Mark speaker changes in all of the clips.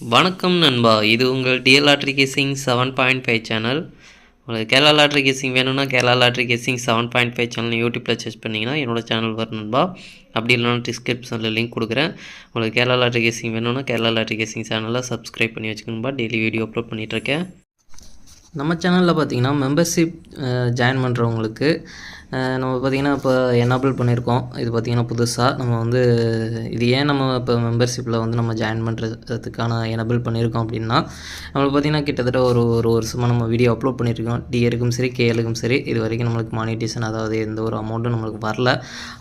Speaker 1: வணக்கம் நண்பா. இது உங்கள் DL lottery guessing seven point five channel. உங்களுக்கு கேரளா லாட்ரி கேசிங் வேணும்னா Kerala lottery guessing seven point five channel யூடியூப்பில் சர்ச் பண்ணிங்கன்னா என்னோட சேனல் வரும் நண்பா. அப்படி இல்லைனா டிஸ்கிரிப்ஷனில் லிங்க் கொடுக்குறேன். உங்களுக்கு கேரளா லாட்ரி கேசிங் வேணும்னா கேரளா லாட்ரி கேசிங் சேனலில் சப்ஸ்கிரைப் பண்ணி வச்சுக்கணும்பா டெய்லி வீடியோ அப்லோட் பண்ணிகிட்ருக்கேன் நம்ம சேனலில் பார்த்தீங்கன்னா மெம்பர்ஷிப் ஜாயின் பண்ணுறவங்களுக்கு நம்ம பார்த்திங்கன்னா இப்போ என்னபிள் பண்ணியிருக்கோம். இது பார்த்திங்கன்னா புதுசாக நம்ம வந்து இது ஏன் நம்ம இப்போ மெம்பர்ஷிப்பில் வந்து நம்ம ஜாயின் பண்ணுறதுக்கான எனபிள் பண்ணியிருக்கோம் அப்படின்னா நம்மளுக்கு பார்த்திங்கன்னா கிட்டத்தட்ட ஒரு ஒரு வருஷமாக நம்ம வீடியோ அப்லோட் பண்ணியிருக்கோம். டிஏருக்கும் சரி கேஎலுக்கும் சரி இது வரைக்கும் நம்மளுக்கு மானிட்டேஷன் அதாவது எந்த ஒரு அமௌண்ட்டும் நம்மளுக்கு வரல.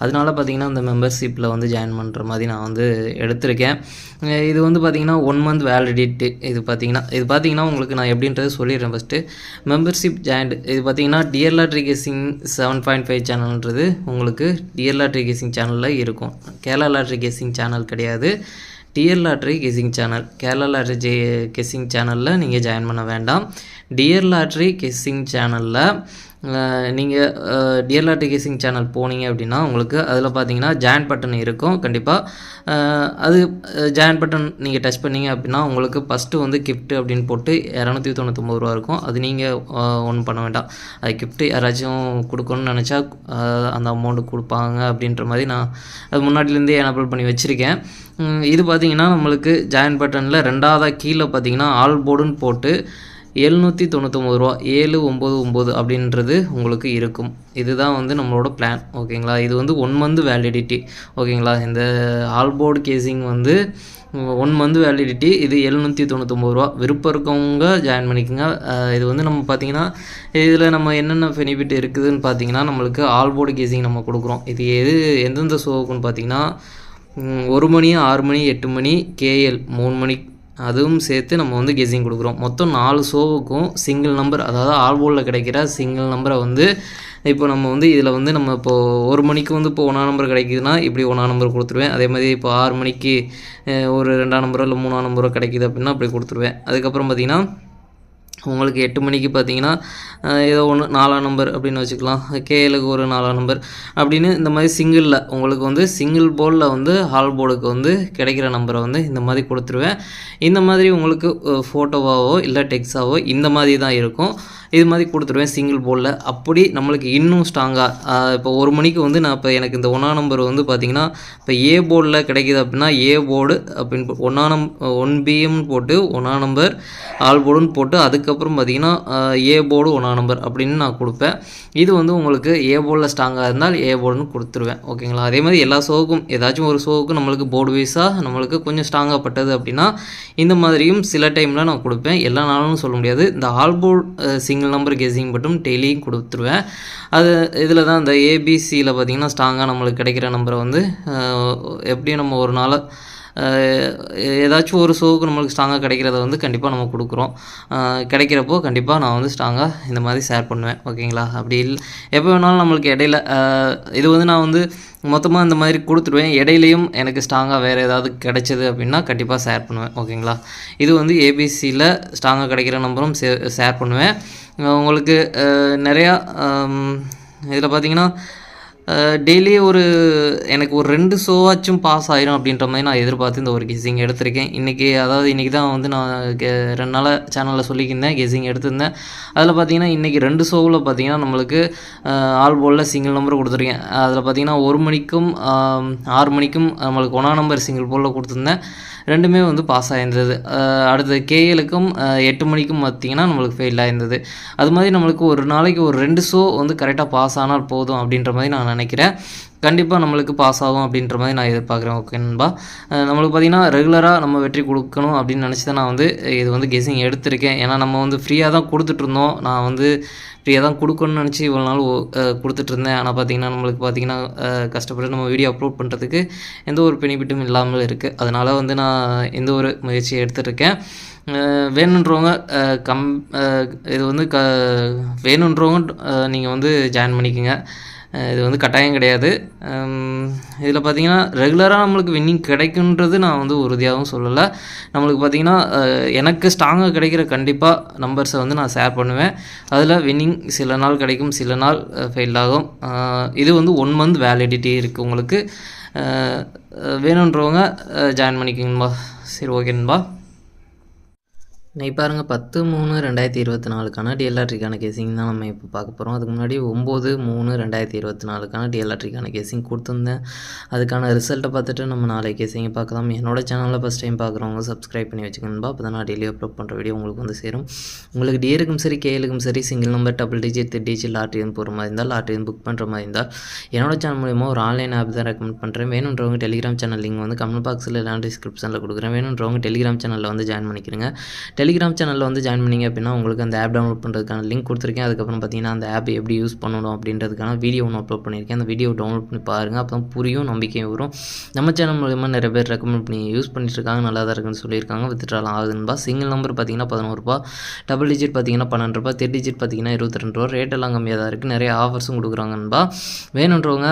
Speaker 1: அதனால பார்த்திங்கன்னா இந்த மெம்பர்ஷிப்பில் வந்து ஜாயின் பண்ணுற மாதிரி நான் வந்து எடுத்திருக்கேன். இது வந்து பார்த்திங்கன்னா ஒன் மந்த் வேலிடிட்டு இது பார்த்திங்கன்னா இது பார்த்திங்கன்னா உங்களுக்கு நான் எப்படின்றது சொல்லிடுறேன் ஃபஸ்ட்டு மெம்பர்ஷிப் ஜாயிண்ட் இது பார்த்திங்கன்னா dear lottery guessing seven point five சேனல்ன்றது உங்களுக்கு டிஎல் லாட்ரி கேசிங் சேனலில் இருக்கும். கேரளா லாட்ரி கேசிங் சேனல் கிடையாது. DL lottery guessing channel Kerala lottery J guessing சேனலில் நீங்கள் ஜாயின் பண்ண வேண்டாம். டிஎல் லாட்ரி கெஸிங் சேனலில் நீங்கள் டியர் கேசிங் சேனல் போனீங்க அப்படின்னா உங்களுக்கு அதில் பார்த்தீங்கன்னா ஜாயின் பட்டன் இருக்கும் கண்டிப்பாக அது ஜாயின் பட்டன் நீங்கள் டச் பண்ணீங்க அப்படின்னா உங்களுக்கு ஃபஸ்ட்டு வந்து கிஃப்ட் அப்படின்னு போட்டு இரநூத்தி தொண்ணூத்தொம்பது ரூபா இருக்கும். அது நீங்கள் ஒன்றும் பண்ண வேண்டாம். அது கிஃப்ட்டு யாராச்சும் கொடுக்கணும்னு நினச்சா அந்த அமௌண்ட்டு கொடுப்பாங்க அப்படின்ற மாதிரி நான் அது முன்னாடிலேருந்தே எனபிள் பண்ணி வச்சுருக்கேன். இது பார்த்தீங்கன்னா நம்மளுக்கு ஜாயின் பட்டனில் ரெண்டாவதாக கீழே பார்த்தீங்கன்னா ஆல் போர்டுன்னு போட்டு எழுநூற்றி தொண்ணூத்தொம்பது ரூபா ஏழு ஒம்பது ஒம்பது அப்படின்றது உங்களுக்கு இருக்கும். இதுதான் வந்து நம்மளோட பிளான் ஓகேங்களா? இது வந்து ஒன் மந்த் வேலிடிட்டி ஓகேங்களா? இந்த ஆல்போர்டு கேசிங் வந்து ஒன் மந்த் வேலிடிட்டி இது எழுநூற்றி தொண்ணூத்தொம்பது ரூபா. விருப்பம் இருக்கவங்க ஜாயின் பண்ணிக்கோங்க. இது வந்து நம்ம பார்த்தீங்கன்னா இதில் நம்ம என்னென்ன பெனிஃபிட் இருக்குதுன்னு பார்த்தீங்கன்னா நம்மளுக்கு ஆல்போர்டு கேசிங் நம்ம கொடுக்குறோம். இது எது எந்தெந்த ஷோவுக்குன்னு பார்த்தீங்கன்னா ஒரு மணி ஆறு மணி எட்டு மணி கேஎல் மூணு மணி அதுவும் சேர்த்து நம்ம வந்து கெஸிங் கொடுக்குறோம். மொத்தம் நாலு ஷோவுக்கும் சிங்கிள் நம்பர் அதாவது ஆல்போலில் கிடைக்கிற சிங்கிள் நம்பரை வந்து இப்போ நம்ம வந்து இதில் வந்து நம்ம இப்போது ஒரு மணிக்கு வந்து இப்போ ஒன்றா நம்பர் கிடைக்குதுன்னா இப்படி ஒன்றா நம்பர் கொடுத்துருவேன். அதே மாதிரி இப்போ ஆறு மணிக்கு ஒரு ரெண்டாம் நம்பரோ இல்லை மூணாம் நம்பரோ கிடைக்குது அப்படின்னா அப்படி கொடுத்துருவேன். அதுக்கப்புறம் பார்த்திங்கன்னா உங்களுக்கு எட்டு மணிக்கு பார்த்தீங்கன்னா ஏதோ ஒன்று நாலாம் நம்பர் அப்படின்னு வச்சுக்கலாம். கேஎலுக்கு ஒரு நாலாம் நம்பர் அப்படின்னு இந்த மாதிரி சிங்கிளில் உங்களுக்கு வந்து சிங்கிள் போர்டில் வந்து ஹால் போர்டுக்கு வந்து கிடைக்கிற நம்பரை வந்து இந்த மாதிரி கொடுத்துருவேன். இந்த மாதிரி உங்களுக்கு ஃபோட்டோவாவோ இல்லை டெக்ஸாவோ இந்த மாதிரி தான் இருக்கும். இது மாதிரி கொடுத்துருவேன் சிங்கிள் போர்டில் அப்படி நம்மளுக்கு இன்னும் ஸ்ட்ராங்காக இப்போ ஒரு மணிக்கு வந்து நான் இப்போ எனக்கு இந்த ஒன்றா நம்பர் வந்து பார்த்தீங்கன்னா இப்போ ஏ போர்டில் கிடைக்கிது அப்படின்னா ஏ போர்டு அப்படின்னு ஒன்றா நம் ஒன் பிஎம்னு போட்டு ஒன்றா நம்பர் ஆல் போர்டுன்னு போட்டு அதுக்கப்புறம் பார்த்தீங்கன்னா ஏ போர்டு ஒன்றா நம்பர் அப்படின்னு நான் கொடுப்பேன். இது வந்து உங்களுக்கு ஏ போர்டில் ஸ்ட்ராங்காக இருந்தால் ஏ போர்டுன்னு கொடுத்துருவேன். ஓகேங்களா அதே மாதிரி எல்லா ஷோவுக்கும் ஏதாச்சும் ஒரு ஷோவுக்கும் நம்மளுக்கு போர்டு வைஸாக நம்மளுக்கு கொஞ்சம் ஸ்ட்ராங்காக பட்டது அப்படின்னா இந்த மாதிரியும் சில டைமில் நான் கொடுப்பேன். எல்லா நாளும் சொல்ல முடியாது. இந்த all board single number guessing மட்டும் டெய்லியும் கொடுத்துருவேன். அது இதில் தான் இந்த ஏபிசியில் பார்த்தீங்கன்னா ஸ்ட்ராங்காக நம்மளுக்கு கிடைக்கிற நம்பரை வந்து எப்படியும் நம்ம ஒரு நாள் ஏதாச்சும் ஒரு ஷோவுக்கு நம்மளுக்கு ஸ்ட்ராங்காக கிடைக்கிறத வந்து கண்டிப்பாக நம்ம கொடுக்குறோம். கிடைக்கிறப்போ கண்டிப்பாக நான் வந்து ஸ்ட்ராங்காக இந்த மாதிரி ஷேர் பண்ணுவேன். ஓகேங்களா? அப்படி இல்லை எப்போ வேணாலும் நம்மளுக்கு இடையில இது வந்து நான் வந்து மொத்தமாக இந்த மாதிரி கொடுத்துருவேன். இடையிலையும் எனக்கு ஸ்ட்ராங்காக வேறு ஏதாவது கிடைச்சது அப்படின்னா கண்டிப்பாக ஷேர் பண்ணுவேன். ஓகேங்களா? இது வந்து ஏபிசியில் ஸ்ட்ராங்காக கிடைக்கிற நம்பரும் ஷேர் பண்ணுவேன். உங்களுக்கு நிறையா இதில் பார்த்தீங்கன்னா டெய்லி ஒரு எனக்கு ஒரு ரெண்டு ஷோவாச்சும் பாஸ் ஆயிரும் அப்படின்ற மாதிரி நான் எதிர்பார்த்து இந்த ஒரு கெஸிங் எடுத்திருக்கேன். இன்றைக்கி அதாவது இன்றைக்கி தான் வந்து நான் ரெண்டு நாளாக சேனலில் சொல்லியிருந்தேன் கெஸிங் எடுத்திருந்தேன். அதில் பார்த்தீங்கன்னா இன்றைக்கி ரெண்டு ஷோவில் பார்த்தீங்கன்னா நம்மளுக்கு ஆல் போலில் சிங்கிள் நம்பர் கொடுத்துருக்கேன். அதில் பார்த்தீங்கன்னா ஒரு மணிக்கும் ஆறு மணிக்கும் நம்மளுக்கு ஒன்றா நம்பர் சிங்கிள் போலில் கொடுத்துருந்தேன். ரெண்டுமே வந்து பாஸ் ஆயிருந்தது. அடுத்து கேஎலுக்கும் எட்டு மணிக்கும் பார்த்தீங்கன்னா நம்மளுக்கு ஃபெயில் ஆயிருந்தது. அது மாதிரி நம்மளுக்கு ஒரு நாளைக்கு ஒரு ரெண்டு ஷோ வந்து கரெக்டாக பாஸ் ஆனால் போதும் அப்படின்ற மாதிரி நான் நினைக்கிறேன். கண்டிப்பாக நம்மளுக்கு பாஸ் ஆகும் அப்படின்ற மாதிரி நான் எதிர்பார்க்குறேன் ஓகே நண்பா. நம்மளுக்கு பார்த்தீங்கன்னா ரெகுலராக நம்ம வெற்றி கொடுக்கணும் அப்படின்னு நினச்சி தான் நான் வந்து இது வந்து கெஸிங் எடுத்திருக்கேன். ஏன்னா நம்ம வந்து ஃப்ரீயாக தான் கொடுத்துட்ருந்தோம் நான் வந்து ஃப்ரீயாக தான் கொடுக்கணும்னு நினச்சி இவ்வளோ நாள் கொடுத்துட்ருந்தேன் ஆனால் பார்த்தீங்கன்னா நம்மளுக்கு பார்த்தீங்கன்னா கஷ்டப்பட்டு நம்ம வீடியோ அப்லோட் பண்ணுறதுக்கு எந்த ஒரு பெனிஃபிட்டும் இல்லாமல் இருக்குது அதனால் வந்து நான் எந்த ஒரு முயற்சியை எடுத்துருக்கேன். வேணுன்றவங்க கம் இது வந்து க வேணுன்றவங்க நீங்கள் வந்து ஜாயின் பண்ணிக்கோங்க. இது வந்து கட்டாயம் கிடையாது. இதில் பார்த்தீங்கன்னா ரெகுலராக நம்மளுக்கு வின்னிங் கிடைக்குன்றது நான் வந்து உறுதியாகவும் சொல்லலை. நம்மளுக்கு பார்த்தீங்கன்னா எனக்கு ஸ்ட்ராங்காக கிடைக்கிற கண்டிப்பாக நம்பர்ஸை வந்து நான் ஷேர் பண்ணுவேன். அதில் வின்னிங் சில நாள் கிடைக்கும் சில நாள் ஃபெயில் ஆகும். இது வந்து ஒன் மந்த் வேலிடிட்டி இருக்குது உங்களுக்கு. வேணுன்றவங்க ஜாயின் பண்ணிக்கிங்கன்பா. சரி ஓகேன்பா இன்னைக்கு பாருங்கள் பத்து மூணு ரெண்டாயிரத்தி இருபத்தி நாலுக்கான டிஎல்ஆர்டிக்கான கேசிங் தான் நம்ம இப்போ பார்க்க போகிறோம் அதுக்கு முன்னாடி ஒம்பது மூணு ரெண்டாயிரத்தி இருபத்தி நாலுக்கான டிஎல்ஆர்டிக்கான கேசிங் கொடுத்துருந்தேன். அதுக்கான ரிசல்ட்டை பார்த்துட்டு நம்ம நாளை கேசிங்க பார்க்கலாம். என்னோட சேனலில் ஃபஸ்ட் டைம் பார்க்குறவங்க சப்ஸ்கிரைப் பண்ணி வச்சுக்கணும்பா அப்போ தான் நான் டெய்லி அப்லோட் பண்ணுற வீடியோ உங்களுக்கு வந்து சேரும். உங்களுக்கு டிஏருக்கும் சரி கேலுக்கும் சரி single number double digit digit லாட்ரியன் போகிற மாதிரி இருந்தால் லாட்ரியன் புக் பண்ணுற மாதிரி இருந்தால் என்னோட சேனல் மூலிமா ஒரு ஆன்லைன் ஆப் தான் ரெக்கமெண்ட் பண்ணுறேன் வேணுன்றவங்க டெலிகிராம் சேனல் லிங்க் வந்து கமெண்ட் பாக்ஸில் எல்லாம் டிஸ்கிரிப்ஷனில் கொடுக்குறேன். வேணுன்றவங்க டெலிகிராம் சேனலில் வந்து ஜாயின் பண்ணிக்கிறேங்க டெலிகிராம் சேனலில் வந்து ஜாயின் பண்ணிங்க அப்படின்னா உங்களுக்கு அந்த ஆப் டவுன்லோட் பண்ணுறதுக்கான லிங்க் கொடுத்துருக்கேன். அதுக்கப்புறம் பார்த்தீங்கன்னா அந்த ஆப் எப்படி யூஸ் பண்ணணும் அப்படின்றதுக்கான வீடியோ ஒன்று அப்லோட் பண்ணியிருக்கேன். அந்த வீடியோ டவுன்லோட் பண்ணி பாருங்கள் அப்போ தான் புரியும் நம்பிக்கையும் வரும். நம்ம சேனல் மூலயமா நிறைய பேர் ரெக்கமெண்ட் பண்ணி யூஸ் பண்ணிட்டுருக்காங்க. நல்லா தான் இருக்குன்னு சொல்லியிருக்காங்க. வித்ட்ராலாம் ஆகுதுன்பா சிங்கிள் நம்பர் பார்த்தீங்கன்னா பதினோருபா டபுள் டிஜிட் பார்த்தீங்கன்னா பன்னெண்டு ரூபா. தெர் டிஜிட் பார்த்தீங்கன்னா இருபத்தி ரெண்டு ரூபா. ரேட் எல்லாம் கம்மியாக தான் இருக்குது நிறைய ஆஃபர்ஸும் கொடுக்குறாங்கன்பா வேணுன்றவங்க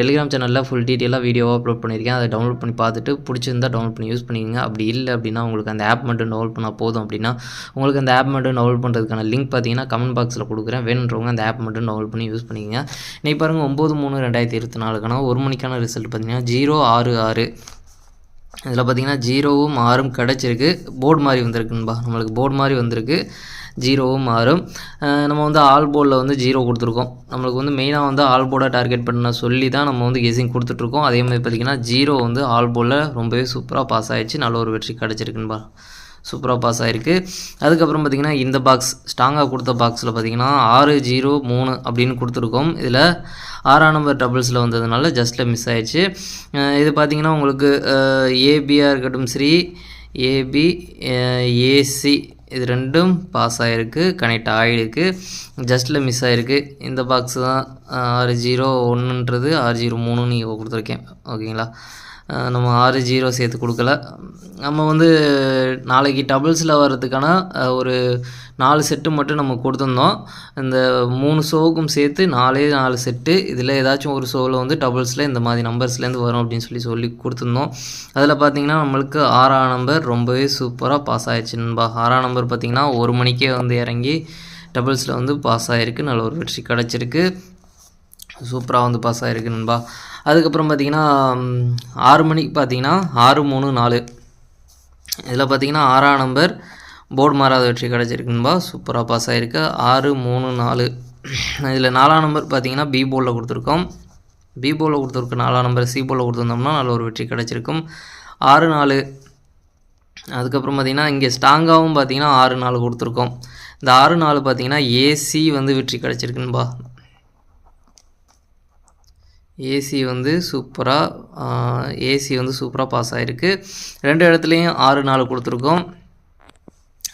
Speaker 1: டெலிகிராம் சேனலில் ஃபுல் டீட்டெயிலாக வீடியோவாக அப்லோட் பண்ணியிருக்கேன். அதை டவுன்லோட் பண்ணி பார்த்துட்டு பிடிச்சிருந்தா டவுன்லோட் பண்ணி யூஸ் பண்ணிக்கோங்க. அப்படி இல்லை அப்படின்னா உங்களுக்கு அந்த ஆப் மட்டும் டவுன்லோட் பண்ணால் போதும். அப்படின்னா உங்களுக்கு அந்த ஆப் மட்டும் டவுன்லோட் பண்ணுறதுக்கான லிங்க் பார்த்தீங்கன்னா கமெண்ட் பாக்ஸில் கொடுக்குறேன். வேணுன்றவங்க அந்த ஆப் மட்டும் டவுன்லோட் பண்ணி யூஸ் பண்ணிக்கங்க. இன்னைக்கு பாருங்கள் ஒம்பது மூணு ரெண்டாயிரத்தி இருபத்தி நாலுக்கான ஒரு மணிக்கான ரிசல்ட் பார்த்தீங்கன்னா ஜீரோ ஆறு ஆறு. இதில் பார்த்தீங்கன்னா ஜீரோவும் ஆறும் கிடச்சிருக்கு. போர்டு மாதிரி வந்திருக்குன்பா நம்மளுக்கு போர்டு மாதிரி வந்திருக்கு. ஜீரோவும் ஆறும். நம்ம வந்து ஆல் போர்டில் வந்து ஜீரோ கொடுத்துருக்கோம். நம்மளுக்கு வந்து மெயினாக வந்து ஆல் போர்டை டார்கெட் பண்ண சொல்லி தான் நம்ம வந்து கெஸிங் கொடுத்துட்ருக்கோம். அதே மாதிரி பார்த்திங்கன்னா ஜீரோ வந்து ஆல் போர்டில் ரொம்பவே சூப்பராக பாஸ் ஆகிடுச்சு நல்ல ஒரு வெற்றி கிடச்சிருக்குன்பா சூப்பராக பாஸ் ஆகிருக்கு அதுக்கப்புறம் பார்த்திங்கன்னா இந்த பாக்ஸ் ஸ்ட்ராங்காக கொடுத்த பாக்ஸில் பார்த்திங்கன்னா ஆறு ஜீரோ மூணு அப்படின்னு கொடுத்துருக்கோம். இதில் ஆறாம் நம்பர் டபுள்ஸில் வந்ததுனால ஜஸ்ட்டில் மிஸ் ஆயிடுச்சு. இது பார்த்திங்கன்னா உங்களுக்கு ஏபியாக இருக்கட்டும் சரி. ஏபி ஏசி இது ரெண்டும் பாஸ் ஆகிருக்கு கனெக்ட் ஆகிருக்கு ஜஸ்ட்டில் மிஸ் ஆகிருக்கு இந்த பாக்ஸ் தான் ஆறு ஜீரோ ஒன்றுன்றது ஆறு ஜீரோ மூணுன்னு நீங்கள் கொடுத்துருக்கேன். ஓகேங்களா நம்ம ஆறு ஜீரோ சேர்த்து கொடுக்கல. நம்ம வந்து நாளைக்கு டபுள்ஸில் வர்றதுக்கான ஒரு நாலு செட்டு மட்டும் நம்ம கொடுத்துருந்தோம். இந்த மூணு ஷோவுக்கும் சேர்த்து நாலே நாலு செட்டு இதில் ஏதாச்சும் ஒரு ஷோவில் வந்து டபுள்ஸில் இந்த மாதிரி நம்பர்ஸ்லேருந்து வரும் அப்படின்னு சொல்லி சொல்லி கொடுத்துருந்தோம். அதில் பார்த்தீங்கன்னா நம்மளுக்கு ஆறாம் நம்பர் ரொம்பவே சூப்பராக பாஸ் ஆகிடுச்சு நண்பா. ஆறாம் நம்பர் பார்த்திங்கன்னா ஒரு மணிக்கே வந்து இறங்கி டபுள்ஸில் வந்து பாஸ் ஆகிருக்கு நல்ல ஒரு வெற்றி கிடச்சிருக்கு. சூப்பராக வந்து பாஸ் ஆகிருக்கு நண்பா. அதுக்கப்புறம் பார்த்தீங்கன்னா ஆறு மணிக்கு பார்த்தீங்கன்னா ஆறு மூணு நாலு. இதில் பார்த்தீங்கன்னா ஆறாம் நம்பர் போர்டு மாறாத வெற்றி கிடச்சிருக்கு நண்பா. சூப்பராக பாஸ் ஆகிருக்கு ஆறு மூணு நாலு. இதில் நாலாம் நம்பர் பார்த்தீங்கன்னா பி போர்டில் கொடுத்துருக்கோம். பி போர்டில் கொடுத்துருக்க நாலாம் நம்பர் சி போர்டில் கொடுத்துருந்தோம்னா நல்ல ஒரு வெற்றி கிடச்சிருக்கும். ஆறு நாலு. அதுக்கப்புறம் பார்த்தீங்கன்னா இங்கே ஸ்ட்ராங்காகவும் பார்த்தீங்கன்னா ஆறு நாலு கொடுத்துருக்கோம். இந்த ஆறு நாலு பார்த்தீங்கன்னா ஏசி வந்து வெற்றி கிடச்சிருக்குன்பா ஏசி வந்து சூப்பராக ஏசி வந்து சூப்பராக பாஸ் ஆகிருக்கு ரெண்டு இடத்துலையும் ஆறு நாலு கொடுத்துருக்கோம்.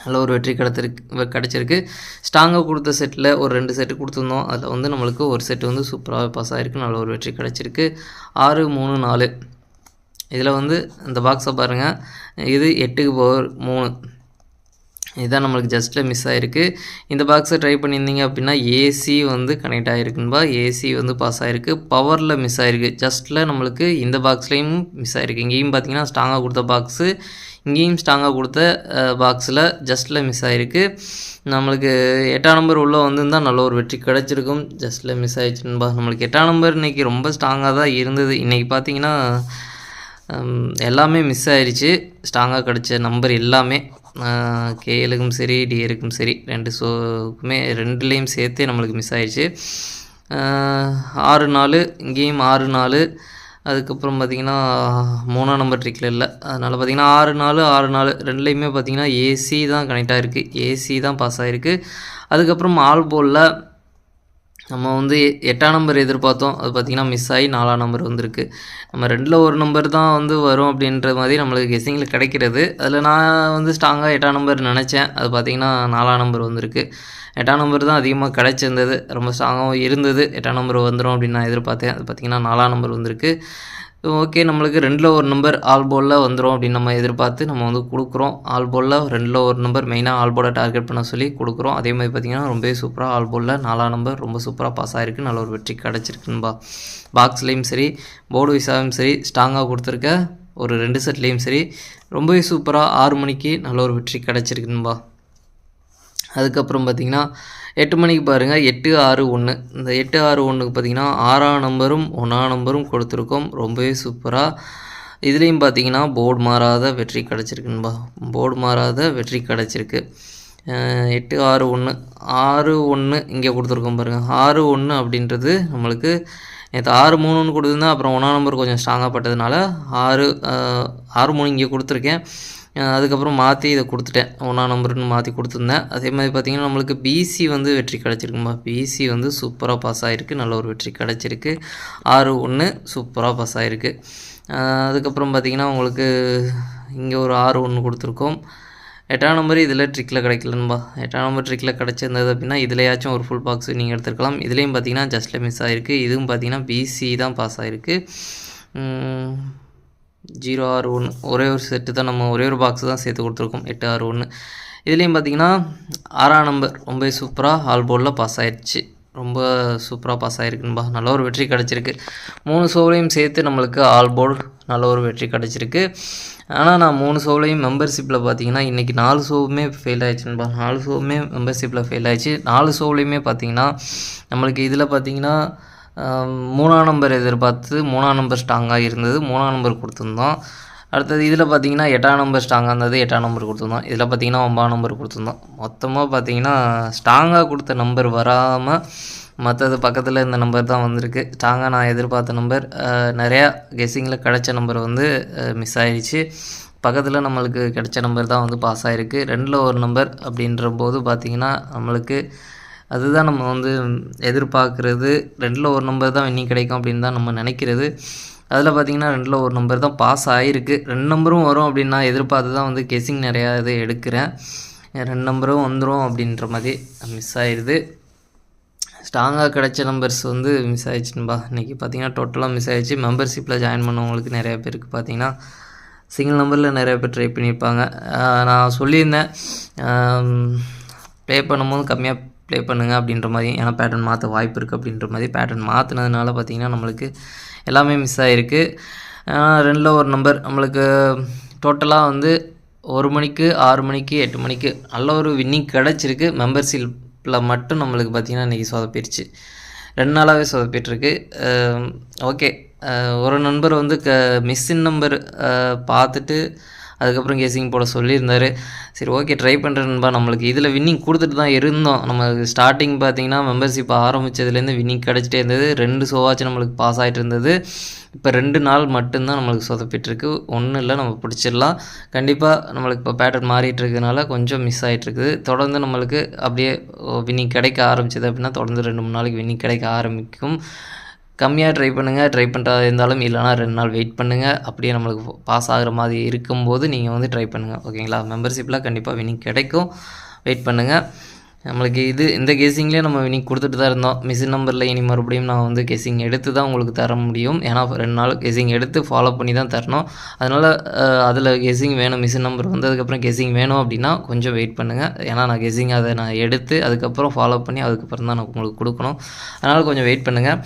Speaker 1: நல்ல ஒரு வெற்றி கிடச்சிருக்கு. கிடச்சிருக்கு ஸ்ட்ராங்காக கொடுத்த செட்டில் ஒரு ரெண்டு செட்டு கொடுத்துருந்தோம். அதில் வந்து நம்மளுக்கு ஒரு செட்டு வந்து சூப்பராக பாஸ் ஆகிருக்கு நல்ல ஒரு வெற்றி கிடச்சிருக்கு. ஆறு மூணு நாலு. இதில் வந்து இந்த பாக்ஸை பாருங்கள் இது எட்டுக்கு பவர் மூணு. இதுதான் நம்மளுக்கு ஜஸ்ட்டில் மிஸ் ஆகிருக்கு இந்த பாக்ஸை ட்ரை பண்ணியிருந்தீங்க அப்படின்னா ஏசி வந்து கனெக்ட் ஆகிருக்குன்பா ஏசி வந்து பாஸ் ஆகிருக்கு பவரில் மிஸ் ஆகிருக்கு ஜஸ்ட்டில் நம்மளுக்கு இந்த பாக்ஸ்லேயும் மிஸ் ஆகிருக்கு இங்கேயும் பார்த்தீங்கன்னா ஸ்ட்ராங்காக கொடுத்த பாக்ஸு இங்கேயும் ஸ்ட்ராங்காக கொடுத்த பாக்ஸில் ஜஸ்ட்டில் மிஸ் ஆகிருக்கு நம்மளுக்கு எட்டாம் நம்பர் உள்ளே வந்திருந்தால் நல்ல ஒரு வெற்றி கிடச்சிருக்கும். ஜஸ்ட்டில் மிஸ் ஆகிடுச்சுன்பா நம்மளுக்கு எட்டாம் நம்பர் இன்றைக்கி ரொம்ப ஸ்ட்ராங்காக தான் இருந்தது. இன்றைக்கி பார்த்தீங்கன்னா எல்லாமே மிஸ் ஆயிடுச்சு. ஸ்ட்ராங்காக கிடச்ச நம்பர் எல்லாமே. கேஎலுக்கும் சரி டிஏருக்கும் சரி ரெண்டு ஷோக்குமே ரெண்டுலேயும் சேர்த்தே நம்மளுக்கு மிஸ் ஆயிடுச்சு. ஆறு நாலு இங்கேயும் ஆறு நாலு. அதுக்கப்புறம் பார்த்திங்கன்னா மூணாம் நம்பர் ட்ரிக்கில் இல்லை. அதனால் பார்த்திங்கன்னா ஆறு நாலு ஆறு நாலு ரெண்டுலேயுமே பார்த்திங்கன்னா ஏசி தான் கனெக்ட் ஆகிருக்கு ஏசி தான் பாஸ் ஆகிருக்கு அதுக்கப்புறம் ஆல் போலில் நம்ம வந்து எ- எட்டாம் நம்பர் எதிர்பார்த்தோம். அது பார்த்திங்கன்னா மிஸ் ஆகி நாலாம் நம்பர் வந்திருக்கு. நம்ம ரெண்டில் ஒரு நம்பர் தான் வந்து வரும் அப்படின்ற மாதிரி நம்மளுக்கு கெஸ்ஸிங்கில் கிடைக்கிறது. அதில் நான் வந்து ஸ்ட்ராங்காக எட்டாம் நம்பர் நினச்சேன். அது பார்த்திங்கன்னா நாலாம் நம்பர் வந்திருக்கு. எட்டாம் நம்பர் தான் அதிகமாக கிடச்சிருந்தது. ரொம்ப ஸ்ட்ராங்காகவும் இருந்தது. எட்டாம் நம்பர் வந்துடும் அப்படின்னு நான் எதிர்பார்த்தேன். அது பார்த்திங்கன்னா நாலாம் நம்பர் வந்திருக்கு. ஓகே நம்மளுக்கு ரெண்டில் ஒரு நம்பர் ஆல் போலில் வந்துடும் அப்படின்னு நம்ம எதிர்பார்த்து நம்ம வந்து கொடுக்குறோம். ஆல் போலில் ரெண்டில் ஒரு நம்பர் மெயினாக ஆல் போர்டை டார்கெட் பண்ண சொல்லி கொடுக்குறோம். அதே மாதிரி பார்த்திங்கன்னா ரொம்பவே சூப்பராக ஆல் போலில் நாலாம் நம்பர் ரொம்ப சூப்பராக பாஸ் ஆகிருக்கு நல்ல ஒரு வெற்றி கிடச்சிருக்குன்பா பாக்ஸ்லேயும் சரி போர்டு விசாவும் சரி ஸ்ட்ராங்காக கொடுத்துருக்க ஒரு ரெண்டு செட்லேயும் சரி ரொம்பவே சூப்பராக ஆறு மணிக்கு நல்ல ஒரு வெற்றி கிடச்சிருக்குன்பா அதுக்கப்புறம் பார்த்தீங்கன்னா எட்டு மணிக்கு பாருங்கள் எட்டு ஆறு ஒன்று இந்த எட்டு ஆறு ஒன்றுக்கு பார்த்தீங்கன்னா ஆறாம் நம்பரும் ஒன்றாம் நம்பரும் கொடுத்துருக்கோம். ரொம்பவே சூப்பராக இதுலேயும் பார்த்தீங்கன்னா போர்டு மாறாத வெற்றி கிடச்சிருக்குன்பா போர்டு மாறாத வெற்றி கிடச்சிருக்கு. எட்டு ஆறு ஒன்று ஆறு ஒன்று இங்கே கொடுத்துருக்கோம் பாருங்கள் ஆறு ஒன்று அப்படின்றது நம்மளுக்கு நேற்று ஆறு மூணுன்னு கொடுத்துருந்தா அப்புறம் ஒன்றாம் நம்பர் கொஞ்சம் ஸ்ட்ராங்காக பட்டதுனால ஆறு ஆறு மூணு இங்கே கொடுத்துருக்கேன். அதுக்கப்புறம் மாற்றி இதை கொடுத்துட்டேன். ஒன்றாம் நம்பருன்னு மாற்றி கொடுத்துருந்தேன். அதே மாதிரி பார்த்திங்கன்னா நம்மளுக்கு பிசி வந்து வெற்றி கிடச்சிருக்கும்பா பிசி வந்து சூப்பராக பாஸ் ஆகிருக்கு நல்ல ஒரு வெற்றி கிடச்சிருக்கு. ஆறு ஒன்று சூப்பராக பாஸ் ஆகிருக்கு அதுக்கப்புறம் பார்த்திங்கன்னா உங்களுக்கு இங்கே ஒரு ஆறு ஒன்று கொடுத்துருக்கோம். எட்டாம் நம்பர் இதில் ட்ரிக்கில் கிடைக்கலன்பா எட்டாம் நம்பர் ட்ரிக்கில் கிடச்சிருந்தது அப்படின்னா இதுலையாச்சும் ஒரு ஃபுல் பாக்ஸ் நீங்கள் எடுத்துருக்கலாம். இதுலேயும் பார்த்தீங்கன்னா ஜஸ்ட்டில் மிஸ் ஆகிருக்கு இதுவும் பார்த்தீங்கன்னா பிசி தான் பாஸ் ஆகிருக்கு ஜீரோ ஆறு ஒன்று. ஒரே ஒரு செட்டு தான் நம்ம ஒரே ஒரு பாக்ஸ் தான் சேர்த்து கொடுத்துருக்கோம். எட்டு ஆறு ஒன்று. இதுலேயும் பார்த்தீங்கன்னா ஆறாம் நம்பர் ரொம்ப சூப்பராக ஆல் போர்டில் பாஸ் ஆயிடுச்சு ரொம்ப சூப்பராக பாஸ் ஆகிருக்குன்பா நல்ல ஒரு வெற்றி கிடச்சிருக்கு. மூணு ஷோலையும் சேர்த்து நம்மளுக்கு ஆல் போர்டு நல்ல ஒரு வெற்றி கிடச்சிருக்கு. ஆனால் நான் மூணு ஷோலையும் மெம்பர்ஷிப்பில் பார்த்தீங்கன்னா இன்றைக்கி நாலு ஷோவுமே ஃபெயில் ஆயிடுச்சுன்பா. நாலு ஷோவுமே மெம்பர்ஷிப்பில் ஃபெயில் ஆயிடுச்சு. நாலு ஷோவுலையுமே பார்த்தீங்கன்னா நம்மளுக்கு இதில் பார்த்தீங்கன்னா மூணாம் நம்பர் எதிர்பார்த்து மூணாம் நம்பர் ஸ்ட்ராங்காக இருந்தது மூணாம் நம்பர் கொடுத்துருந்தோம். அடுத்தது இதில் பார்த்தீங்கன்னா எட்டாம் நம்பர் ஸ்ட்ராங்காக இருந்தது எட்டாம் நம்பர் கொடுத்துருந்தோம். இதில் பார்த்தீங்கன்னா ஒன்பதாம் நம்பர் கொடுத்துருந்தோம். மொத்தமாக பார்த்தீங்கன்னா ஸ்ட்ராங்காக கொடுத்த நம்பர் வராமல் மற்றது பக்கத்தில் இந்த நம்பர் தான் வந்திருக்கு. ஸ்ட்ராங்காக நான் எதிர்பார்த்த நம்பர் நிறையா கெஸ்ஸிங்கில் கிடச்ச நம்பர் வந்து மிஸ் ஆயிடுச்சு பக்கத்தில் நம்மளுக்கு கிடைச்ச நம்பர் தான் வந்து பாஸ் ஆகிருக்கு ரெண்டில் ஒரு நம்பர் அப்படின்ற போது பார்த்திங்கன்னா நம்மளுக்கு அதுதான் நம்ம வந்து எதிர்பார்க்குறது. ரெண்டில் ஒரு நம்பர் தான் இன்னி கிடைக்கும் அப்படின்னு தான் நம்ம நினைக்கிறது. அதில் பார்த்தீங்கன்னா ரெண்டில் ஒரு நம்பர் தான் பாஸ் ஆகிருக்கு ரெண்டு நம்பரும் வரும் அப்படின்னு நான் எதிர்பார்த்து தான் வந்து கெஸிங் நிறையா இது எடுக்கிறேன். ரெண்டு நம்பரும் வந்துடும் அப்படின்ற மாதிரி மிஸ் ஆயிடுது ஸ்ட்ராங்காக கிடச்ச நம்பர்ஸ் வந்து மிஸ் ஆயிடுச்சுன்பா இன்றைக்கி பார்த்தீங்கன்னா டோட்டலாக மிஸ் ஆயிடுச்சு. மெம்பர்ஷிப்பில் ஜாயின் பண்ணவங்களுக்கு நிறைய பேருக்கு பார்த்தீங்கன்னா சிங்கிள் நம்பரில் நிறைய பேர் ட்ரை பண்ணியிருப்பாங்க நான் சொல்லியிருந்தேன். ப்ளே பண்ணும்போது கம்மியாக ப்ளே பண்ணுங்க அப்படின்ற மாதிரி ஏன்னா பேட்டர்ன் மாற்ற வாய்ப்பு இருக்குது அப்படின்ற மாதிரி பேட்டர்ன் மாற்றினதுனால பார்த்தீங்கன்னா நம்மளுக்கு எல்லாமே மிஸ் ஆகிருக்கு ரெண்டில் ஒரு நம்பர் நம்மளுக்கு டோட்டலாக வந்து ஒரு மணிக்கு ஆறு மணிக்கு எட்டு மணிக்கு நல்ல ஒரு வின்னிங் கிடச்சிருக்கு. மெம்பர்ஷிப்பில் மட்டும் நம்மளுக்கு பார்த்திங்கன்னா இன்றைக்கி சொதப்பிடுச்சு. ரெண்டு நாளாகவே சொதப்பிட்டுருக்கு. ஓகே ஒரு நண்பர் வந்து க மிஸ்ஸின் நம்பர் பார்த்துட்டு அதுக்கப்புறம் கேசிங் போட சொல்லியிருந்தாரு. சரி ஓகே ட்ரை பண்ணுறேன்பா நம்மளுக்கு இதில் வின்னிங் கொடுத்துட்டு தான் இருந்தோம். நம்ம ஸ்டார்டிங் பார்த்தீங்கன்னா மெம்பர்ஷிப் ஆரம்பித்ததுலேருந்து வின்னிங் கிடச்சிட்டே இருந்தது. ரெண்டு ஷோவாச்சும் நம்மளுக்கு பாஸ் ஆகிட்டு இருந்தது. இப்போ ரெண்டு நாள் மட்டும்தான் நம்மளுக்கு சொதப்பிட்டுருக்கு. ஒன்றும் இல்லை நம்ம பிடிச்சிடலாம். கண்டிப்பாக நம்மளுக்கு இப்போ பேட்டர்ன் மாறிட்டு இருக்கனால கொஞ்சம் மிஸ் ஆகிட்டு இருக்குது. தொடர்ந்து நம்மளுக்கு அப்படியே வின்னிங் கிடைக்க ஆரம்பிச்சது அப்படின்னா தொடர்ந்து ரெண்டு மூணு நாளைக்கு வின்னிங் கிடைக்க ஆரம்பிக்கும். கம்மியாக ட்ரை பண்ணுங்கள் ட்ரை பண்ணுறதா இருந்தாலும் இல்லைனா ரெண்டு நாள் வெயிட் பண்ணுங்கள் அப்படியே நம்மளுக்கு பாஸ் ஆகிற மாதிரி இருக்கும்போது நீங்கள் வந்து ட்ரை பண்ணுங்கள் ஓகேங்களா? மெம்பர்ஷிப்பில் கண்டிப்பாக வினிங் கிடைக்கும். வெயிட் பண்ணுங்கள் நம்மளுக்கு இது இந்த கேசிங்லேயே நம்ம வினிங் கொடுத்துட்டு தான் இருந்தோம். மிஷின் நம்பரில் இனி மறுபடியும் நான் வந்து கேசிங் எடுத்து தான் உங்களுக்கு தர முடியும். ஏன்னா ரெண்டு நாள் கெஸிங் எடுத்து ஃபாலோ பண்ணி தான் தரணும். அதனால் அதில் கெஸிங் வேணும். மிஷின் நம்பர் வந்ததுக்கப்புறம் கெஸிங் வேணும் அப்படின்னா கொஞ்சம் வெயிட் பண்ணுங்கள் ஏன்னா நான் கெஸிங் அதை நான் எடுத்து அதுக்கப்புறம் ஃபாலோ பண்ணி அதுக்கப்புறம் தான் நான் உங்களுக்கு கொடுக்கணும். அதனால் கொஞ்சம் வெயிட் பண்ணுங்கள்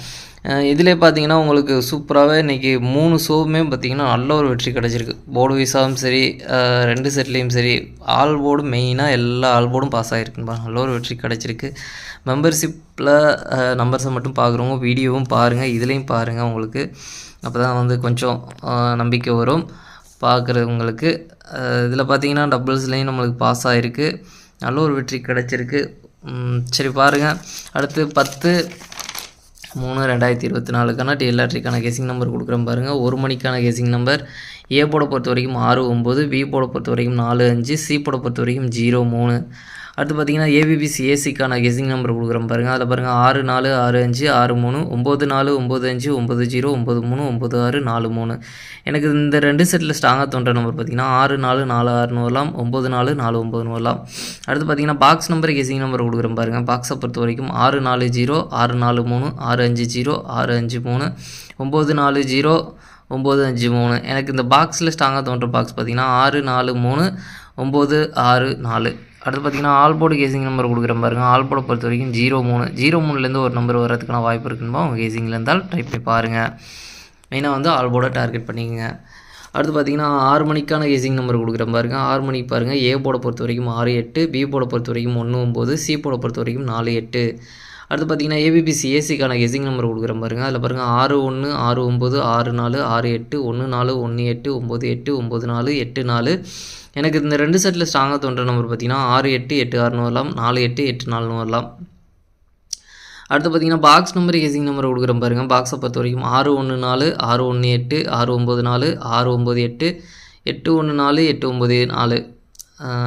Speaker 1: இதிலே பார்த்தீங்கன்னா உங்களுக்கு சூப்பராகவே இன்றைக்கி மூணு ஷோவுமே பார்த்தீங்கன்னா நல்ல ஒரு வெற்றி கிடச்சிருக்கு. போர்டு விசாவும் சரி ரெண்டு செட்லேயும் சரி ஆல் போர்டு மெயினாக எல்லா ஆல் போர்டும் பாஸ் ஆகிருக்குன்பா நல்ல ஒரு வெற்றி கிடச்சிருக்கு. மெம்பர்ஷிப்பில் நம்பர்ஸை மட்டும் பார்க்குறவங்க வீடியோவும் பாருங்கள் இதுலேயும் பாருங்கள் உங்களுக்கு. அப்போ தான் வந்து கொஞ்சம் நம்பிக்கை வரும் பார்க்குறவங்களுக்கு இதில் பார்த்தீங்கன்னா டபுள்ஸ்லேயும் நம்மளுக்கு பாஸ் ஆகிருக்கு நல்ல ஒரு வெற்றி கிடச்சிருக்கு. சரி பாருங்கள் அடுத்து பத்து மூணு ரெண்டாயிரத்தி இருபத்தி நாலுக்கான டிஎல்ஆர்டிக்கான கேசிங் நம்பர் கொடுக்குறேன் பாருங்கள் ஒரு மணிக்கான கேசிங் நம்பர் ஏ போட பொறுத்த வரைக்கும் ஆறு ஒம்பது பி போட பொறுத்த வரைக்கும் நாலு அஞ்சு சி போட பொறுத்த வரைக்கும் ஜீரோ மூணு. அடுத்து பார்த்தீங்கன்னா ஏபிபிசி ஏசிக்கான கெஸிங் நம்பர் கொடுக்குறேன் பாருங்கள் அதில் பாருங்கள் ஆறு நாலு ஆறு அஞ்சு ஆறு மூணு ஒம்பது நாலு ஒம்பது அஞ்சு ஒம்பது ஜீரோ ஒம்பது மூணு ஒம்பது ஆறு நாலு மூணு. எனக்கு இந்த ரெண்டு செட்டில் ஸ்ட்ராங்காக தோன்ற நம்பர் பார்த்தீங்கன்னா ஆறு நாலு நாலு ஆறுனு வரலாம் ஒம்பது நாலு நாலு ஒம்பதுன்னு வரலாம் அடுத்து பார்த்தீங்கன்னா பாக்ஸ் நம்பர் கெஸிங் நம்பர் கொடுக்குறேன் பாருங்கள் பாக்ஸை பொறுத்த வரைக்கும் ஆறு நாலு ஜீரோ ஆறு நாலு மூணு ஆறு அஞ்சு ஜீரோ ஆறு அஞ்சு மூணு ஒம்பது நாலு ஜீரோ ஒம்பது அஞ்சு மூணு. எனக்கு இந்த பாக்ஸில் ஸ்ட்ராங்காக தோன்ற பாக்ஸ் பார்த்தீங்கன்னா ஆறு நாலு மூணு ஒம்பது ஆறு நாலு. அடுத்து பார்த்தீங்கன்னா ஆல்போர்டு கேசிங் நம்பர் கொடுக்குறேன் பாருங்க ஆல்போர்டை பொறுத்த வரைக்கும் ஜீரோ மூணு ஜீரோ மூணுலேருந்து ஒரு நம்பர் வரதுக்கான வாய்ப்பு இருக்குன்னு உங்கள் கேசிங்கில் இருந்தால் ட்ரை பண்ணி பாருங்கள் மெயினாக வந்து ஆல்போர்டை டார்கெட் பண்ணிக்கோங்க. அடுத்து பார்த்தீங்கன்னா ஆறு மணிக்கான கேசிங் நம்பர் கொடுக்குறேன் பாருங்க ஆறு மணிக்கு பாருங்கள் ஏ போர்டை பொறுத்த வரைக்கும் ஆறு எட்டு பி போர்டை பொறுத்த வரைக்கும் ஒன்று ஒம்பது சி போர்டை பொறுத்த வரைக்கும் நாலு எட்டு. அடுத்து பார்த்தீங்கன்னா ஏபிபிசி ஏசிக்கான கெஸிங் நம்பர் கொடுக்குறேன் பாருங்கள் அதில் பாருங்கள் ஆறு ஒன்று ஆறு ஒம்பது ஆறு நாலு ஆறு எட்டு ஒன்று நாலு ஒன்று எட்டு ஒம்பது எட்டு ஒம்பது நாலு எட்டு நாலு. எனக்கு இந்த ரெண்டு செட்டில் ஸ்ட்ராங்காக தோன்ற நம்பர் பார்த்தீங்கன்னா ஆறு எட்டு எட்டு ஆறுனு வரலாம் நாலு எட்டு எட்டு நாலுன்னு வரலாம். அடுத்து பார்த்தீங்கன்னா பாக்ஸ் நம்பர் கேசிங் நம்பர் கொடுக்குறேன் பாருங்கள் பாக்ஸை பொறுத்த வரைக்கும் ஆறு ஒன்று நாலு ஆறு ஒன்று எட்டு ஆறு ஒம்பது நாலு ஆறு ஒம்பது எட்டு எட்டு ஒன்று நாலு எட்டு ஒம்பது நாலு.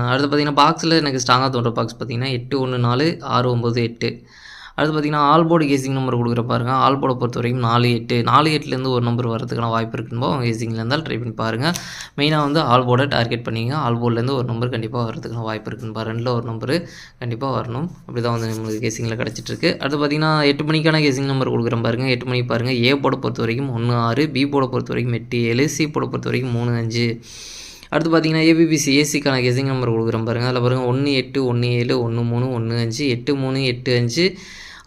Speaker 1: அடுத்து பார்த்தீங்கன்னா பாக்ஸில் எனக்கு ஸ்ட்ராங்காக தோன்ற பாக்ஸ் பார்த்தீங்கன்னா எட்டு ஒன்று நாலு ஆறு ஒம்பது எட்டு. அடுத்து பார்த்தீங்கன்னா ஆல்போர்டு கேசிங் நம்பர் கொடுக்குற பாருங்க. ஆல்போர்டை பொறுத்த வரைக்கும் நாலு எட்டு நாலு எட்டுலேருந்து ஒரு நம்பர் வரதுக்கான வாய்ப்பு இருக்குன்னு அவங்க கேசிங்கில் இருந்தால் ட்ரை பண்ணி பாருங்கள் மெயினாக வந்து ஆல்போர்டை டார்கெட் பண்ணிங்க ஆல்போர்ட்லேருந்து ஒரு நம்பர் கண்டிப்பாக வரதுக்கான வாய்ப்பு இருக்குன்னு ரெண்டில் ஒரு நம்பர் கண்டிப்பாக வரணும். அப்படி தான் வந்து நம்மளுக்கு கேசிங்கில் கிடச்சிட்ருக்கு. அடுத்து பார்த்தீங்கன்னா எட்டு மணிக்கான கேசிங் நம்பர் கொடுக்குறேன் பாருங்கள் எட்டு மணிக்கு பாருங்கள் ஏ போட பொறுத்த வரைக்கும் ஒன்று ஆறு பி போட பொறுத்த வரைக்கும் எட்டு ஏழு சி போட பொறுத்த வரைக்கும் மூணு அஞ்சு. அடுத்து பார்த்தீங்கன்னா ஏபிபிசி ஏசிக்கான கெசிங் நம்பர் கொடுக்குறேன் பாருங்கள் அதில் பாருங்கள் ஒன்று எட்டு ஒன்று ஏழு ஒன்று மூணு ஒன்று அஞ்சு எட்டு மூணு எட்டு அஞ்சு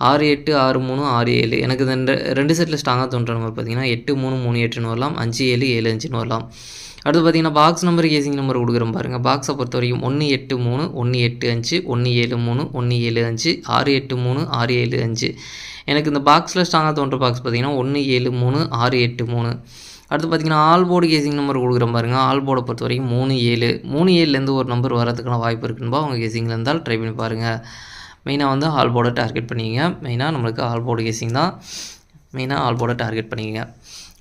Speaker 1: ஆறு எட்டு ஆறு மூணு ஆறு ஏழு. எனக்கு இந்த ரெண்டு ரெண்டு செட்டில் ஸ்ட்ராங்காக தோன்ற நம்பர் பார்த்தீங்கன்னா எட்டு மூணு மூணு எட்டுன்னு வரலாம். அஞ்சு ஏழு ஏழு அஞ்சுன்னு வரலாம். அடுத்து பார்த்தீங்கன்னா பாக்ஸ் நம்பர் கேசிங் நம்பர் கொடுக்குறோம் பாருங்கள் பாக்ஸை பொறுத்த வரைக்கும் ஒன்று எட்டு மூணு ஒன்று எட்டு அஞ்சு ஒன்று ஏழு மூணு ஒன்று ஏழு அஞ்சு ஆறு எட்டு மூணு ஆறு ஏழு அஞ்சு. எனக்கு இந்த பாக்ஸில் ஸ்ட்ராங்காக தோன்ற பாக்ஸ் பார்த்தீங்கன்னா ஒன்று ஏழு மூணு ஆறு எட்டு மூணு. அடுத்து பார்த்தீங்கன்னா ஆல் போர்டு கேசிங் நம்பர் கொடுக்குற பாருங்க. ஆல் போர்டை பொறுத்த வரைக்கும் மூணு ஏழு. மூணு ஏழுலேருந்து ஒரு நம்பர் வரதுக்கான வாய்ப்பு இருக்குன்பா அவங்க கேசிங்கில் இருந்தால் ட்ரை பண்ணி பாருங்கள் மெயினாக வந்து ஆல் போர்டை டார்கெட் பண்ணிக்கங்க. மெயினாக நம்மளுக்கு ஆல் போர்டு கேசிங் தான். மெயினாக ஆல் போர்டை டார்கெட் பண்ணிக்கங்க.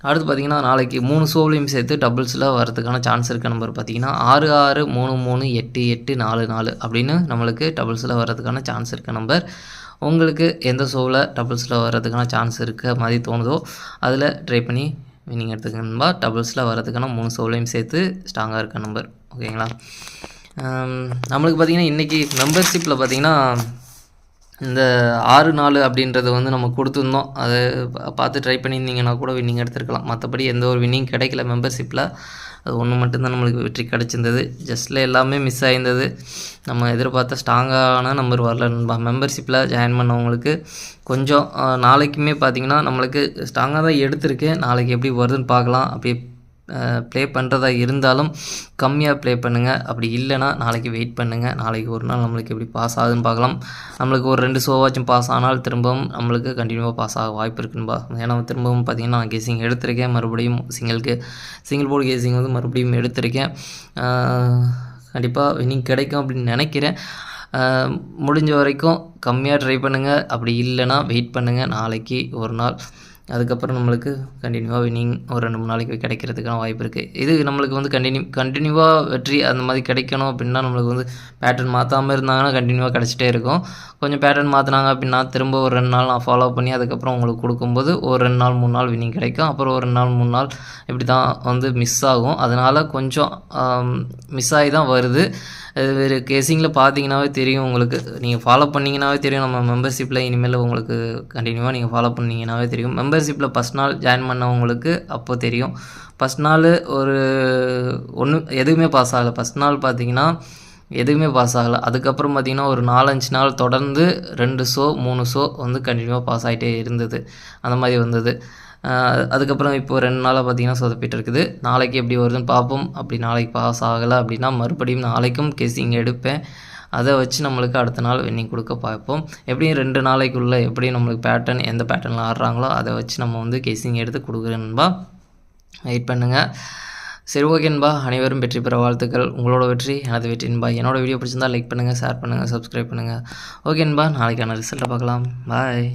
Speaker 1: அடுத்து பார்த்தீங்கன்னா நாளைக்கு மூணு ஷோவிலையும் சேர்த்து டபுள்ஸில் வரதுக்கான சான்ஸ் இருக்க நம்பர் பார்த்தீங்கன்னா ஆறு ஆறு மூணு மூணு எட்டு எட்டு நாலு நாலு அப்படின்னு நம்மளுக்கு டபுள்ஸில் வரதுக்கான சான்ஸ் இருக்க நம்பர் உங்களுக்கு எந்த ஷோவில் டபுள்ஸில் வர்றதுக்கான சான்ஸ் இருக்க மாதிரி தோணுதோ அதில் ட்ரை பண்ணி வின்னிங் எடுத்துக்கணும்பா டபுள்ஸில் வரதுக்கான மூணு சோலையும் சேர்த்து ஸ்ட்ராங்காக இருக்க நம்பர் ஓகேங்களா நம்மளுக்கு பார்த்தீங்கன்னா இன்றைக்கி மெம்பர்ஷிப்பில் பார்த்தீங்கன்னா இந்த ஆறு நாலு அப்படின்றத வந்து நம்ம கொடுத்துருந்தோம். அதை பா- பார்த்து ட்ரை பண்ணியிருந்தீங்கன்னா கூட வின்னிங் எடுத்துருக்கலாம். மற்றபடி எந்த ஒரு வின்னிங் கிடைக்கல மெம்பர்ஷிப்பில் அது ஒன்று மட்டும்தான் நம்மளுக்கு வெற்றி கிடச்சிருந்தது. ஜஸ்ட்டில் எல்லாமே மிஸ் ஆகிருந்தது நம்ம எதிர்பார்த்த ஸ்ட்ராங்கான நம்பர் வரல நண்பா. மெம்பர்ஷிப்பில் ஜாயின் பண்ணவங்களுக்கு கொஞ்சம் நாளைக்குமே பார்த்தீங்கன்னா நம்மளுக்கு ஸ்ட்ராங்காக தான் எடுத்திருக்கேன். நாளைக்கு எப்படி வருதுன்னு பார்க்கலாம். அப்படியே ப்ளே பண்ணுறதா இருந்தாலும் கம்மியாக ப்ளே பண்ணுங்கள் அப்படி இல்லைன்னா நாளைக்கு வெயிட் பண்ணுங்கள் நாளைக்கு ஒரு நாள் நம்மளுக்கு எப்படி பாஸ் ஆகுதுன்னு பார்க்கலாம். நம்மளுக்கு ஒரு ரெண்டு ஷோவாச்சும் பாஸ் ஆனால் திரும்பவும் நம்மளுக்கு கண்டினியூவாக பாஸ் ஆக வாய்ப்பு இருக்குன்பா ஏன்னா திரும்பவும் பார்த்தீங்கன்னா நான் கேசிங் எடுத்திருக்கேன். மறுபடியும் சிங்கிளுக்கு சிங்கிள் போர்டு கேசிங் வந்து மறுபடியும் எடுத்திருக்கேன். கண்டிப்பாக வினிங் கிடைக்கும் அப்படின்னு நினைக்கிறேன். முடிஞ்ச வரைக்கும் கம்மியாக ட்ரை பண்ணுங்கள் அப்படி இல்லைன்னா வெயிட் பண்ணுங்கள் நாளைக்கு ஒரு நாள் அதுக்கப்புறம் நம்மளுக்கு கண்டினியூவாக வின்னிங் ஒரு ரெண்டு மூணு நாளைக்கு கிடைக்கிறதுக்கான வாய்ப்பு இருக்குது இது நம்மளுக்கு வந்து கண்டினியூ கண்டினியூவாக வெற்றி அந்த மாதிரி கிடைக்கணும் அப்படின்னா நம்மளுக்கு வந்து பேட்டர்ன் மாற்றாமல் இருந்தாங்கன்னா கண்டினியூவாக கிடச்சிட்டே இருக்கும். கொஞ்சம் பேட்டர்ன் மாற்றினாங்க அப்படின்னா திரும்ப ஒரு ரெண்டு நாள் நான் ஃபாலோ பண்ணி அதுக்கப்புறம் உங்களுக்கு கொடுக்கும்போது ஒரு ரெண்டு நாள் மூணு நாள் வின்னிங் கிடைக்கும். அப்புறம் ஒரு ரெண்டு நாள் மூணு நாள் இப்படி தான் வந்து மிஸ் ஆகும். அதனால் கொஞ்சம் மிஸ் ஆகி தான் வருது. அது வேறு கேசிங்கில் பார்த்தீங்கன்னாவே தெரியும் உங்களுக்கு. நீங்கள் ஃபாலோ பண்ணிங்கன்னாவே தெரியும். நம்ம மெம்பர்ஷிப்பில் இனிமேல் உங்களுக்கு கண்டினியூவாக நீங்கள் ஃபாலோ பண்ணிங்கன்னாவே தெரியும். மெம்பர் மெம்பர்ஷிப்பில் ஃபஸ்ட் நாள் ஜாயின் பண்ணவங்களுக்கு அப்போ தெரியும். ஃபஸ்ட் நாள் ஒரு ஒன்று எதுவுமே பாஸ் ஆகலை. ஃபஸ்ட் நாள் பார்த்தீங்கன்னா எதுவுமே பாஸ் ஆகலை. அதுக்கப்புறம் பார்த்திங்கன்னா ஒரு நாலஞ்சு நாள் தொடர்ந்து ரெண்டு ஷோ மூணு ஷோ வந்து கண்டினியூவாக பாஸ் ஆகிட்டே இருந்தது. அந்த மாதிரி வந்தது. அதுக்கப்புறம் இப்போ ரெண்டு நாளாக பார்த்தீங்கன்னா சொதப்பிட்டு இருக்குது. நாளைக்கு எப்படி வருதுன்னு பார்ப்போம் அப்படி நாளைக்கு பாஸ் ஆகலை அப்படின்னா மறுபடியும் நாளைக்கும் கெஸிங் எடுப்பேன். அதை வச்சு நம்மளுக்கு அடுத்த நாள் வின்னிங் கொடுக்க பார்ப்போம். எப்படியும் ரெண்டு நாளைக்குள்ளே எப்படியும் நம்மளுக்கு பேட்டர்ன் எந்த பேட்டர்னில் ஆடுறாங்களோ அதை வச்சு நம்ம வந்து கெஸிங் எடுத்து கொடுக்குறேன்பா வெயிட் பண்ணுங்கள் சரி ஓகேன்பா அனைவரும் வெற்றி பெற வாழ்த்துக்கள். உங்களோட வெற்றி எனது வெற்றின்பா என்னோட வீடியோ பிடிச்சிருந்தா லைக் பண்ணுங்கள் ஷேர் பண்ணுங்கள் சப்ஸ்கிரைப் பண்ணுங்கள் ஓகேன்பா நாளைக்கான ரிசல்ட்டை பார்க்கலாம். பாய்